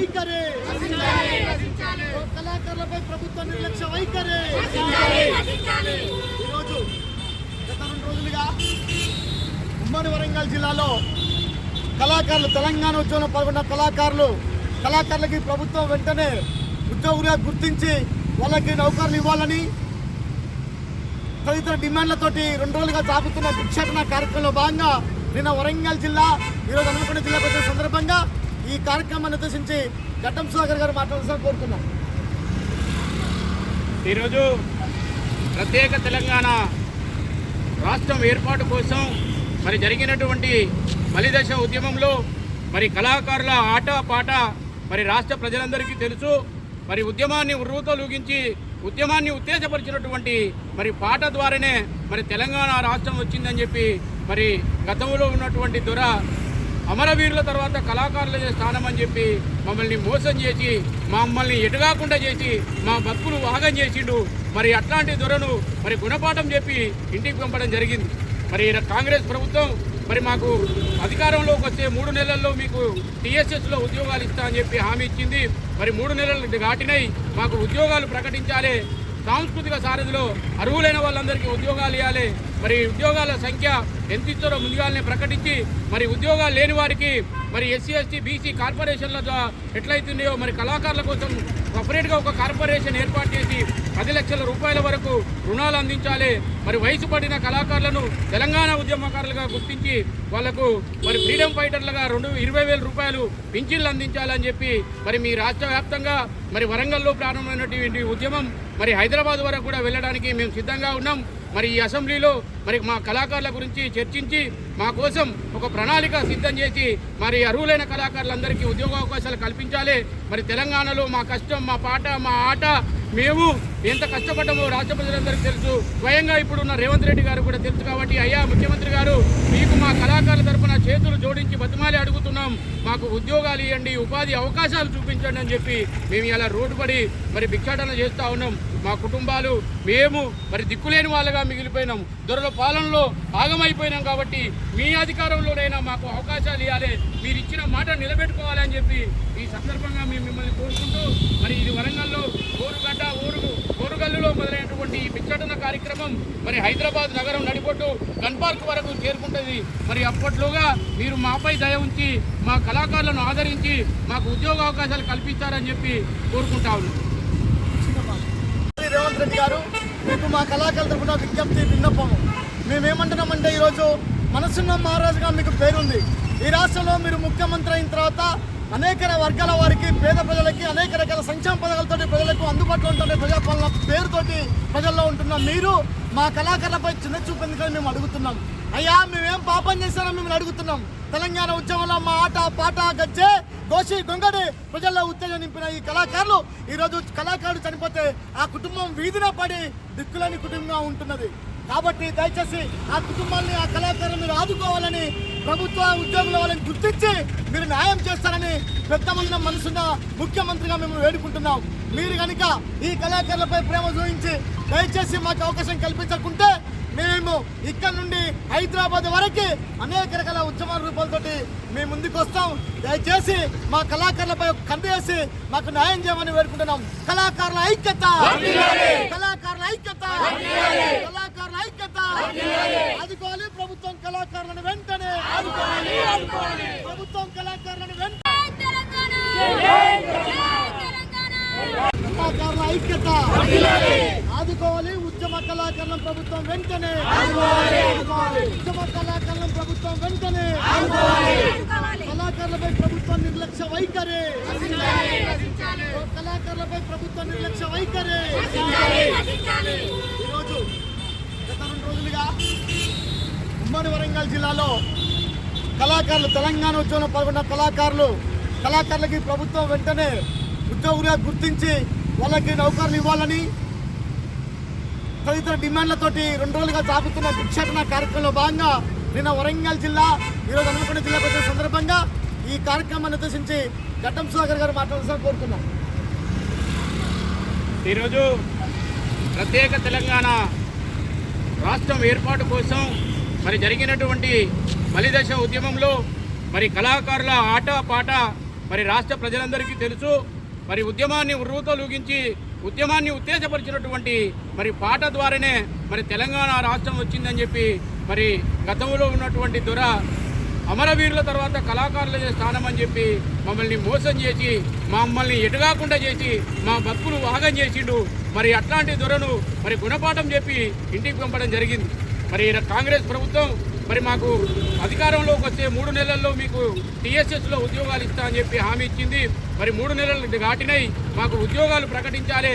వైఖరి. కళాకారులపై ప్రభుత్వం నిర్లక్ష్య వైఖరి. ఈరోజు గత రెండు రోజులుగా ఉమ్మడి వరంగల్ జిల్లాలో కళాకారులు తెలంగాణ ఉద్యమంలో పాల్గొన్న కళాకారులు కళాకారులకి ప్రభుత్వం వెంటనే ఉద్యోగులుగా గుర్తించి వాళ్ళకి నౌకర్లు ఇవ్వాలని తదితర డిమాండ్లతోటి రెండు రోజులుగా సాగుతున్న భిక్షాటన కార్యక్రమంలో భాగంగా నిన్న వరంగల్ జిల్లా ఈరోజు హనుమకొండ జిల్లాకు వచ్చిన సందర్భంగా ఈ కార్యక్రమాన్ని ఉద్దేశించి ఘట్టం సుధాకర్ గారు మాట్లాడాలని కోరుతున్నాం. ఈరోజు ప్రత్యేక తెలంగాణ రాష్ట్రం ఏర్పాటు కోసం మరి జరిగినటువంటి బలిదశ ఉద్యమంలో మరి కళాకారుల ఆట పాట మరి రాష్ట్ర ప్రజలందరికీ తెలుసు. మరి ఉద్యమాన్ని ఉర్రూతలూగించి ఉద్యమాన్ని ఉత్తేజపరిచినటువంటి మరి పాట ద్వారానే మరి తెలంగాణ రాష్ట్రం వచ్చిందని చెప్పి మరి గతంలో ఉన్నటువంటి దొర అమరవీరుల తర్వాత కళాకారుల స్థానం అని చెప్పి మమ్మల్ని మోసం చేసి మమ్మల్ని ఎటుగాకుండా చేసి మా బతుకులు వాగం చేసిండు. మరి అట్లాంటి దొరను మరి గుణపాఠం చెప్పి ఇంటికి పంపడం జరిగింది. మరి కాంగ్రెస్ ప్రభుత్వం మరి మాకు అధికారంలోకి వచ్చే మూడు నెలల్లో మీకు టీఎస్ఎస్లో ఉద్యోగాలు ఇస్తా అని చెప్పి హామీ ఇచ్చింది. మరి మూడు నెలలు దాటినాయి మాకు ఉద్యోగాలు ప్రకటించాలి. సాంస్కృతిక సారథిలో అర్హులైన వాళ్ళందరికీ ఉద్యోగాలు ఇవ్వాలి మరి ఉద్యోగాల సంఖ్య ఎంత ఇచ్చారో ముందుగానే ప్రకటించి మరి ఉద్యోగాలు లేని వారికి మరి ఎస్సీ ఎస్టీ బీసీ కార్పొరేషన్ల ఎట్లయితుందో మరి కళాకారుల కోసం సపరేట్గా ఒక కార్పొరేషన్ ఏర్పాటు చేసి పది లక్షల రూపాయల వరకు రుణాలు అందించాలి. మరి వయసు పడిన కళాకారులను తెలంగాణ ఉద్యమకారులుగా గుర్తించి వాళ్ళకు మరి ఫ్రీడమ్ ఫైటర్లుగా రెండు ఇరవై వేల రూపాయలు పింఛన్లు అందించాలని చెప్పి మరి మీ రాష్ట్ర వ్యాప్తంగా మరి వరంగల్లో ప్రారంభమైనటువంటి ఉద్యమం మరి హైదరాబాద్ వరకు కూడా వెళ్ళడానికి మేము సిద్ధంగా ఉన్నాం. మరి ఈ అసెంబ్లీలో మరి మా కళాకారుల గురించి చర్చించి మా కోసం ఒక ప్రణాళిక సిద్ధం చేసి మరి అర్హులైన కళాకారులందరికీ ఉద్యోగ అవకాశాలు కల్పించాలి. మరి తెలంగాణలో మా కష్టం మా పాట మా ఆట మేము ఎంత కష్టపడ్డామో రాష్ట్ర ప్రజలందరికీ తెలుసు. స్వయంగా ఇప్పుడున్న రేవంత్ రెడ్డి గారు కూడా తెలుసు కాబట్టి అయ్యా ముఖ్యమంత్రి గారు మీకు మా కళాకారుల తరఫున చేతులు జోడించి బతిమాలి అడుగుతున్నాం. మాకు ఉద్యోగాలు ఇవ్వండి ఉపాధి అవకాశాలు చూపించండి అని చెప్పి మేము ఇలా రోడ్డు పడి మరి భిక్షాటన చేస్తూ ఉన్నాం. మా కుటుంబాలు మేము మరి దిక్కులేని వాళ్ళగా మిగిలిపోయినాం. దొరల పాలనలో ఆగమైపోయినాం కాబట్టి మీ అధికారంలోనైనా మాకు అవకాశాలు ఇవ్వాలి. మీరు ఇచ్చిన మాట నిలబెట్టుకోవాలని చెప్పి ఈ సందర్భంగా మేము మిమ్మల్ని కోరుకుంటూ మరి ఇది వరంగల్లో ఓరుగడ్డ ఊరుగు ఓరుగల్లులో మొదలైనటువంటి ఈ భిక్షాటన కార్యక్రమం మరి హైదరాబాద్ నగరం నడిపొట్టు గన్ పార్క్ వరకు చేరుకుంటుంది. మరి అప్పట్లోగా మీరు మాపై దయ ఉంచి మా కళాకారులను ఆదరించి మాకు ఉద్యోగ అవకాశాలు కల్పించారని చెప్పి కోరుకుంటా రేవంత్ రెడ్డి గారు మీకు మా కళాకారుల తరఫున విజ్ఞప్తి విన్నపము. మేమేమంటున్నామంటే ఈరోజు మనసున్న మహారాజుగా మీకు పేరుంది. ఈ రాష్ట్రంలో మీరు ముఖ్యమంత్రి అయిన తర్వాత అనేక వర్గాల వారికి పేద ప్రజలకి అనేక రకాల సంక్షేమ పథకాలతో ప్రజలకు అందుబాటులో ఉంటున్న ప్రజాపాలన పేరుతోటి ప్రజల్లో ఉంటున్న మీరు మా కళాకారులపై చిన్న చూపు ఎందుకని మేము అడుగుతున్నాం. అయ్యా మేమేం పాపం చేశారో మిమ్మల్ని అడుగుతున్నాం. తెలంగాణ ఉద్యమంలో మా ఆట పాట గజ్జే దోషి గొంగడి ప్రజల్లో ఉత్తేజం నింపిన ఈ కళాకారులు ఈరోజు కళాకారుడు చనిపోతే ఆ కుటుంబం వీధిన పడి దిక్కులేని కుటుంబంగా ఉంటున్నది. కాబట్టి దయచేసి ఆ కుటుంబాన్ని ఆ కళాకారులు మీరు ఆదుకోవాలని ప్రభుత్వ ఉద్యోగుల వాళ్ళని గుర్తించి మీరు న్యాయం చేస్తారని పెద్ద మందిన మనసున్న ముఖ్యమంత్రిగా మేము వేడుకుంటున్నాం. మీరు కనుక ఈ కళాకారులపై ప్రేమ చూపించి దయచేసి మాకు అవకాశం కల్పించకుంటే మేము ఇక్కడ నుండి హైదరాబాద్ వరకు అనేక రకాల ఉద్యమ రూపాలతోటి మేము ముందుకు వస్తాం. దయచేసి మా కళాకారులపై వేసి మాకు న్యాయం చేయమని వేడుకుంటున్నాం. కళాకారుల ఐక్యత! కళాకారుల ఐక్యత! కళాకారుల ఐక్యత! ఆదుకోవాలి ప్రభుత్వం కళాకారులను వెంటనే! ప్రభుత్వం కళాకారులను వెంటనే! కళాకారుల ఐక్యత! ప్రభుత్వం వెంటనే. ఉద్యమ కళాకారులను ప్రభుత్వం వెంటనే. కళాకారులపై ప్రభుత్వం నిర్లక్ష్య వైఖరి. కళాకారులపై ప్రభుత్వం నిర్లక్ష్య వైఖరి. ఈరోజు గత రెండు రోజులుగా ఉమ్మడి వరంగల్ జిల్లాలో కళాకారులు తెలంగాణ ఉద్యమంలో పాల్గొన్న కళాకారులు కళాకారులకి ప్రభుత్వం వెంటనే ఉద్యోగులుగా గుర్తించి వాళ్ళకి నౌకర్లు ఇవ్వాలని తదితర డిమాండ్లతోటి రెండు రోజులుగా సాగుతున్న భిక్షాటన కార్యక్రమంలో భాగంగా నిన్న వరంగల్ జిల్లా ఈరోజు హనుమకొండ జిల్లాకు వచ్చిన సందర్భంగా ఈ కార్యక్రమాన్ని ఉద్దేశించి ఘటం సుధాకర్ గారు మాట్లాడాల్సిన కోరుతున్నాం ఈరోజు ప్రత్యేక తెలంగాణ రాష్ట్రం ఏర్పాటు కోసం మరి జరిగినటువంటి మలిదశ ఉద్యమంలో మరి కళాకారుల ఆట పాట మరి రాష్ట్ర ప్రజలందరికీ తెలుసు. మరి ఉద్యమాన్ని ఉర్రూతలూగించి ఉద్యమాన్ని ఉత్తేజపరిచినటువంటి మరి పాట ద్వారానే మరి తెలంగాణ రాష్ట్రం వచ్చిందని చెప్పి మరి గతంలో ఉన్నటువంటి దొర అమరవీరుల తర్వాత కళాకారుల స్థానం అని చెప్పి మమ్మల్ని మోసం చేసి మమ్మల్ని ఎటుగాకుండా చేసి మా బతుకులు వాగం చేసిండు. మరి అట్లాంటి దొరను మరి గుణపాఠం చెప్పి ఇంటికి పంపడం జరిగింది. మరి కాంగ్రెస్ ప్రభుత్వం మరి మాకు అధికారంలోకి వచ్చే మూడు నెలల్లో మీకు టీఎస్ఎస్లో ఉద్యోగాలు ఇస్తా అని చెప్పి హామీ ఇచ్చింది. మరి మూడు నెలలు దాటినై మాకు ఉద్యోగాలు ప్రకటించాలి.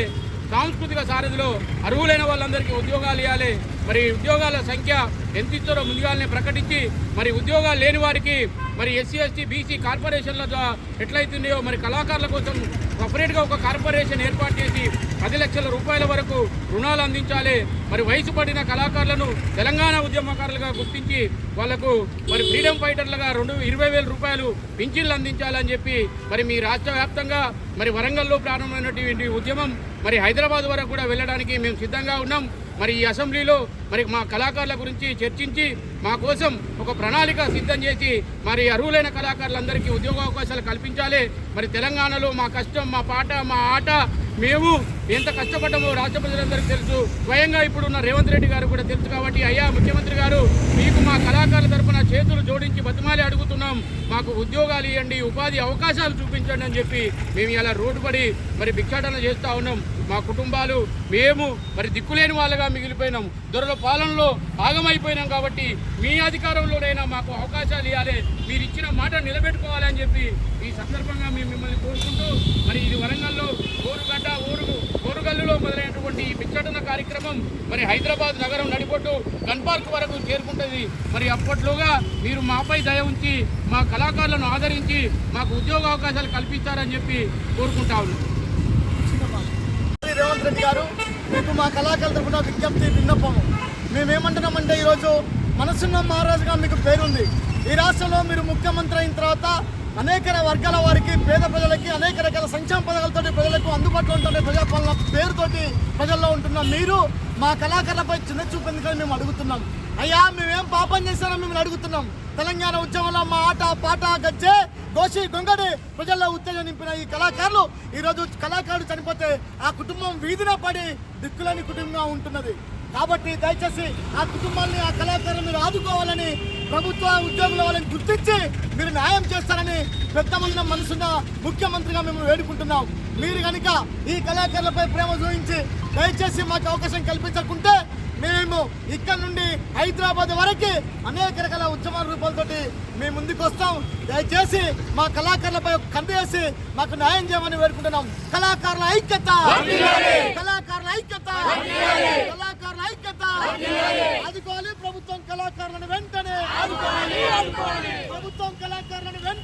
సాంస్కృతిక సారథిలో అర్హులైన వాళ్ళందరికీ ఉద్యోగాలు ఇవ్వాలి మరి ఉద్యోగాల సంఖ్య ఎంత ఇచ్చారో ముందుగానే ప్రకటించి మరి ఉద్యోగాలు లేని వారికి మరి ఎస్సీ ఎస్టీ బీసీ కార్పొరేషన్ల ఎట్లయితుందో ఎట్లయితున్నాయో మరి కళాకారుల కోసం సపరేట్గా ఒక కార్పొరేషన్ ఏర్పాటు చేసి పది లక్షల రూపాయల వరకు రుణాలు అందించాలి. మరి వయసు పడిన కళాకారులను తెలంగాణ ఉద్యమకారులుగా గుర్తించి వాళ్ళకు మరి ఫ్రీడమ్ ఫైటర్లుగా రెండు ఇరవై వేల రూపాయలు పింఛన్లు అందించాలని చెప్పి మరి మీ రాష్ట్ర వ్యాప్తంగా మరి వరంగల్లో ప్రారంభమైనటువంటి ఉద్యమం మరి హైదరాబాద్ వరకు కూడా వెళ్ళడానికి మేము సిద్ధంగా ఉన్నాం. మరి ఈ అసెంబ్లీలో మరి మా కళాకారుల గురించి చర్చించి మా కోసం ఒక ప్రణాళిక సిద్ధం చేసి మరి అర్హులైన కళాకారులందరికీ ఉద్యోగ అవకాశాలు కల్పించాలి. మరి తెలంగాణలో మా కష్టం మా పాట మా ఆట మేము ఎంత కష్టపడ్డామో రాష్ట్ర ప్రజలందరికీ తెలుసు. స్వయంగా ఇప్పుడున్న రేవంత్ రెడ్డి గారు కూడా తెలుసు కాబట్టి అయ్యా ముఖ్యమంత్రి గారు మీకు మా కళాకారుల తరఫున చేతులు జోడించి బతిమాలి అడుగుతున్నాం. మాకు ఉద్యోగాలు ఇవ్వండి ఉపాధి అవకాశాలు చూపించండి అని చెప్పి మేము ఇలా రోడ్డు పడి మరి భిక్షాటన చేస్తూ ఉన్నాం. మా కుటుంబాలు మేము మరి దిక్కులేని వాళ్ళగా మిగిలిపోయినాం. దొరల పాలనలో ఆగమైపోయినాం కాబట్టి మీ అధికారంలోనైనా మాకు అవకాశాలు ఇవ్వాలి. మీరు ఇచ్చిన మాట నిలబెట్టుకోవాలని చెప్పి ఈ సందర్భంగా మేము మిమ్మల్ని కోరుకుంటూ మరి ఇది వరంగల్లో కోరుగడ్డ భిక్షాటన మరి హైదరాబాద్ నగరం నడిపొట్టు గన్ పార్క్ వరకు చేరుకుంటుంది. మరి అప్పట్లోగా మీరు మాపై దయ ఉంచి మా కళాకారులను ఆదరించి మాకు ఉద్యోగ అవకాశాలు కల్పించారని చెప్పి కోరుకుంటా ఉన్నాం. రేవంత్ రెడ్డి గారు మీకు మా కళాకారుల తరఫున విజ్ఞప్తి విన్నపము. మేమేమంటున్నామంటే ఈరోజు మనసున్న మహారాజుగా మీకు పేరుంది. ఈ రాష్ట్రంలో మీరు ముఖ్యమంత్రి అయిన తర్వాత అనేక వర్గాల వారికి పేద ప్రజలకి అనేక రకాల సంక్షేమ పథకాలతో ప్రజలకు అందుబాటులో ఉంటున్న ప్రజాపాలన పేరుతోటి ప్రజల్లో ఉంటున్న మీరు మా కళాకారులపై చిన్న చూపు ఎందుకని మేము అడుగుతున్నాం. అయ్యా మేమేం పాపం చేశారో మేము అడుగుతున్నాం. తెలంగాణ ఉద్యమంలో మా ఆట పాట గచ్చే దోషి గొంగడి ప్రజల్లో ఉత్తేజం నింపిన ఈ కళాకారులు ఈరోజు కళాకారుడు చనిపోతే ఆ కుటుంబం వీధిన పడి దిక్కులేని కుటుంబంగా ఉంటున్నది. కాబట్టి దయచేసి ఆ కుటుంబాన్ని ఆ కళాకారులు మీరు ఆదుకోవాలని ప్రభుత్వ ఉద్యోగుల వాళ్ళని గుర్తించి మీరు న్యాయం చేస్తారని పెద్ద మందిన మనసున్న ముఖ్యమంత్రిగా మేము వేడుకుంటున్నాం. మీరు కనుక ఈ కళాకారులపై ప్రేమ చూపించి దయచేసి మాకు అవకాశం కల్పించకుంటే మేము ఇక్కడ నుండి హైదరాబాద్ వరకు అనేక రకాల ఉద్యమాల రూపాలతోటి మేము ముందుకు వస్తాం. దయచేసి మా కళాకారులపై కందేసి మాకు న్యాయం చేయమని వేడుకుంటున్నాం. కళాకారుల ఐక్యత! కళాకారుల ఐక్యత! కళాకారుల ఐక్యత! ఆదుకోవాలి ప్రభుత్వం కళాకారులను వెంటనే! ప్రభుత్వం కళాకారులను వెంటనే!